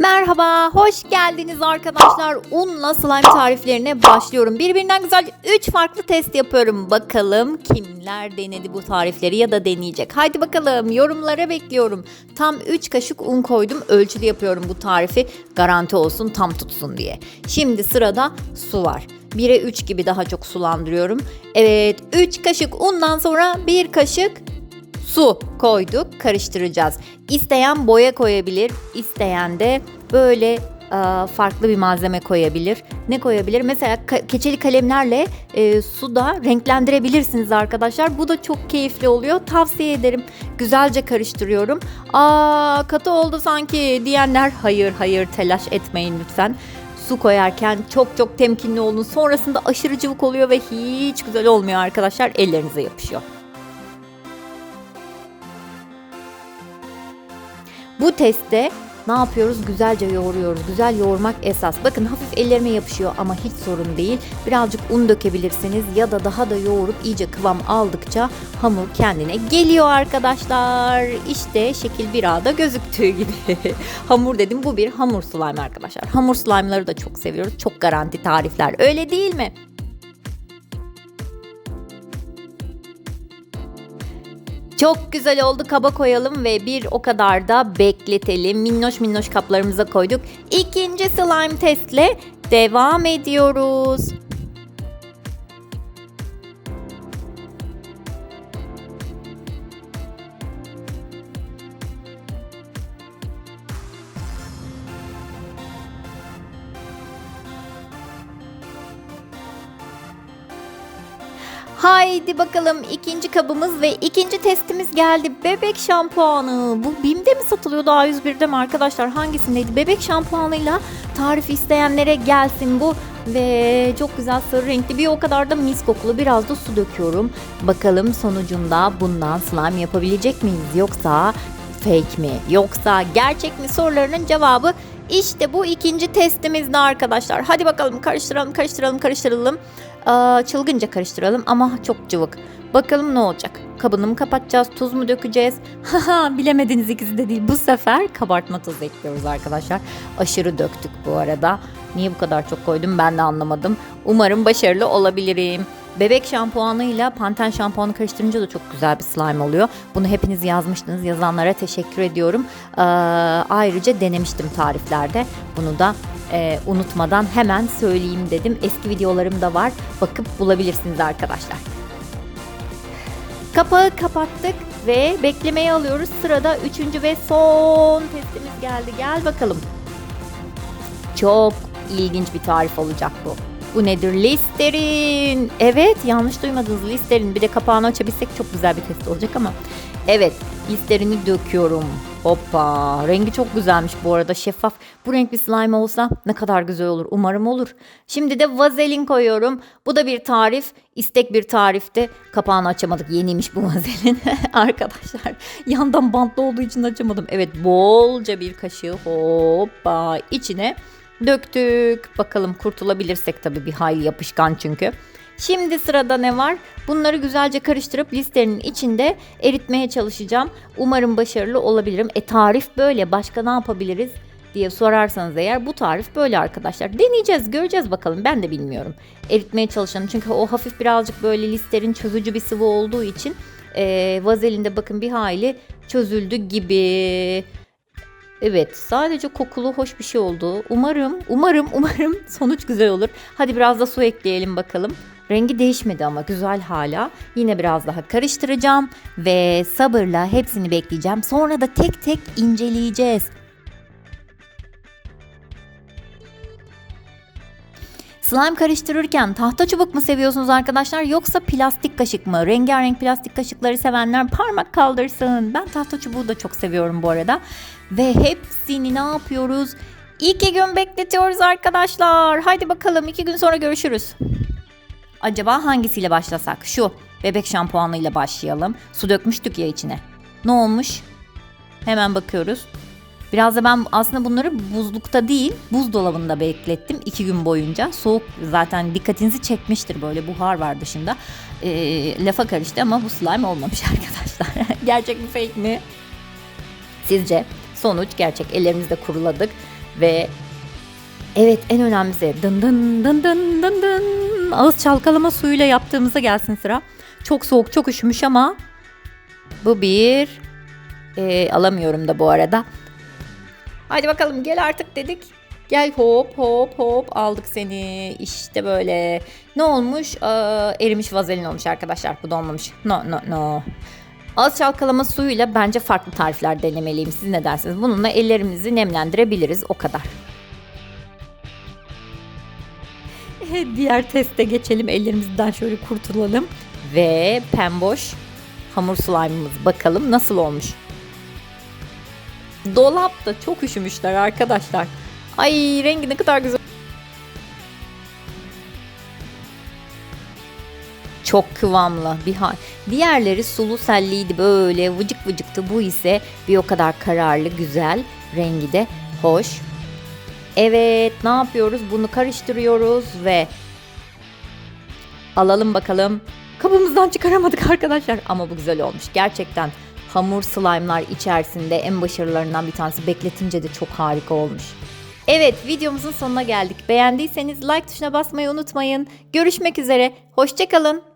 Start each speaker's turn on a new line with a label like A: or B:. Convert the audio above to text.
A: Merhaba, hoş geldiniz arkadaşlar. Unla slime tariflerine başlıyorum. Birbirinden güzel 3 farklı test yapıyorum. Bakalım kimler denedi bu tarifleri ya da deneyecek. Haydi bakalım yorumlara bekliyorum. Tam 3 kaşık un koydum. Ölçülü yapıyorum bu tarifi. Garanti olsun tam tutsun diye. Şimdi sırada su var. 1'e 3 gibi daha çok sulandırıyorum. Evet 3 kaşık undan sonra 1 kaşık su koyduk karıştıracağız. İsteyen boya koyabilir, isteyen de böyle e, farklı bir malzeme koyabilir. Ne koyabilir? Mesela keçeli kalemlerle e, suda renklendirebilirsiniz arkadaşlar. Bu da çok keyifli oluyor. Tavsiye ederim. Güzelce karıştırıyorum. Aa katı oldu sanki diyenler hayır hayır telaş etmeyin lütfen. Su koyarken çok çok temkinli olun. Sonrasında aşırı cıvık oluyor ve hiç güzel olmuyor arkadaşlar. Ellerinize yapışıyor. Bu testte ne yapıyoruz? Güzelce yoğuruyoruz. Güzel yoğurmak esas. Bakın hafif ellerime yapışıyor ama hiç sorun değil. Birazcık un dökebilirsiniz ya da daha da yoğurup iyice kıvam aldıkça hamur kendine geliyor arkadaşlar. İşte şekil 1A'da gözüktüğü gibi. hamur dedim bu bir hamur slime arkadaşlar. Hamur slime'ları da çok seviyoruz. Çok garanti tarifler. Öyle değil mi? Çok güzel oldu. Kaba koyalım ve bir o kadar da bekletelim. Minnoş minnoş kaplarımıza koyduk. İkinci slime testle devam ediyoruz. Haydi bakalım ikinci kabımız ve ikinci testimiz geldi. Bebek şampuanı. Bu BİM'de mi satılıyordu A101'de mi arkadaşlar? Hangisindeydi? Bebek şampuanıyla tarif isteyenlere gelsin bu. Ve çok güzel sarı renkli bir o kadar da mis kokulu biraz da su döküyorum. Bakalım sonucunda bundan slime yapabilecek miyiz? Yoksa fake mi? Yoksa gerçek mi sorularının cevabı işte bu ikinci testimizde arkadaşlar. Hadi bakalım karıştıralım karıştıralım karıştıralım. Aa, çılgınca karıştıralım ama çok cıvık. Bakalım ne olacak? Kabını mı kapatacağız? Tuz mu dökeceğiz? Haha bilemediniz ikisi de değil. Bu sefer kabartma tozu ekliyoruz arkadaşlar. Aşırı döktük bu arada. Niye bu kadar çok koydum ben de anlamadım. Umarım başarılı olabilirim. Bebek şampuanıyla panten şampuanı karıştırınca da çok güzel bir slime oluyor. Bunu hepiniz yazmıştınız. Yazanlara teşekkür ediyorum. Ee, ayrıca denemiştim tariflerde. Bunu da e, unutmadan hemen söyleyeyim dedim. Eski videolarım da var. Bakıp bulabilirsiniz arkadaşlar. Kapağı kapattık ve beklemeye alıyoruz. Sırada üçüncü ve son testimiz geldi. Gel bakalım. Çok ilginç bir tarif olacak bu. Bu nedir? Listerin. Evet yanlış duymadınız Listerin. Bir de kapağını açabilsek çok güzel bir test olacak ama. Evet listerini döküyorum. Hoppa rengi çok güzelmiş bu arada şeffaf. Bu renk bir slime olsa ne kadar güzel olur. Umarım olur. Şimdi de vazelin koyuyorum. Bu da bir tarif. istek bir tarifti. Kapağını açamadık. Yeniymiş bu vazelin. Arkadaşlar yandan bantlı olduğu için açamadım. Evet bolca bir kaşığı hoppa içine döktük. Bakalım kurtulabilirsek tabii bir hayli yapışkan çünkü. Şimdi sırada ne var? Bunları güzelce karıştırıp listenin içinde eritmeye çalışacağım. Umarım başarılı olabilirim. E tarif böyle. Başka ne yapabiliriz? diye sorarsanız eğer bu tarif böyle arkadaşlar. Deneyeceğiz, göreceğiz bakalım. Ben de bilmiyorum. Eritmeye çalışalım. Çünkü o hafif birazcık böyle listerin çözücü bir sıvı olduğu için e, vazelinde bakın bir hayli çözüldü gibi. Evet sadece kokulu hoş bir şey oldu. Umarım umarım umarım sonuç güzel olur. Hadi biraz da su ekleyelim bakalım. Rengi değişmedi ama güzel hala. Yine biraz daha karıştıracağım ve sabırla hepsini bekleyeceğim. Sonra da tek tek inceleyeceğiz. Slime karıştırırken tahta çubuk mu seviyorsunuz arkadaşlar yoksa plastik kaşık mı? Rengarenk plastik kaşıkları sevenler parmak kaldırsın. Ben tahta çubuğu da çok seviyorum bu arada. Ve hepsini ne yapıyoruz? İki gün bekletiyoruz arkadaşlar. Haydi bakalım iki gün sonra görüşürüz. Acaba hangisiyle başlasak? Şu bebek şampuanıyla başlayalım. Su dökmüştük ya içine. Ne olmuş? Hemen bakıyoruz. Biraz da ben aslında bunları buzlukta değil buzdolabında beklettim iki gün boyunca. Soğuk zaten dikkatinizi çekmiştir böyle buhar var dışında. E, lafa karıştı ama bu slime olmamış arkadaşlar. Gerçek mi fake mi? Sizce? Sonuç gerçek ellerimizde kuruladık. Ve evet en önemlisi dın dın dın dın dın dın ağız çalkalama suyuyla yaptığımızda gelsin sıra. Çok soğuk çok üşümüş ama bu bir e, alamıyorum da bu arada. Hadi bakalım gel artık dedik. Gel hop hop hop aldık seni. İşte böyle. Ne olmuş? Ee, erimiş vazelin olmuş arkadaşlar. Bu da olmamış. No no no. Az çalkalama suyuyla bence farklı tarifler denemeliyim. Siz ne dersiniz? Bununla ellerimizi nemlendirebiliriz. O kadar. Diğer teste geçelim. Ellerimizden şöyle kurtulalım. Ve pemboş hamur slime'ımız bakalım nasıl olmuş. Dolapta çok üşümüşler arkadaşlar. Ay rengi ne kadar güzel. Çok kıvamlı bir hal. Diğerleri sulu selliydi böyle vıcık vıcıktı. Bu ise bir o kadar kararlı güzel. Rengi de hoş. Evet ne yapıyoruz? Bunu karıştırıyoruz ve alalım bakalım. Kabımızdan çıkaramadık arkadaşlar ama bu güzel olmuş. Gerçekten hamur slime'lar içerisinde en başarılarından bir tanesi. Bekletince de çok harika olmuş. Evet videomuzun sonuna geldik. Beğendiyseniz like tuşuna basmayı unutmayın. Görüşmek üzere. Hoşçakalın.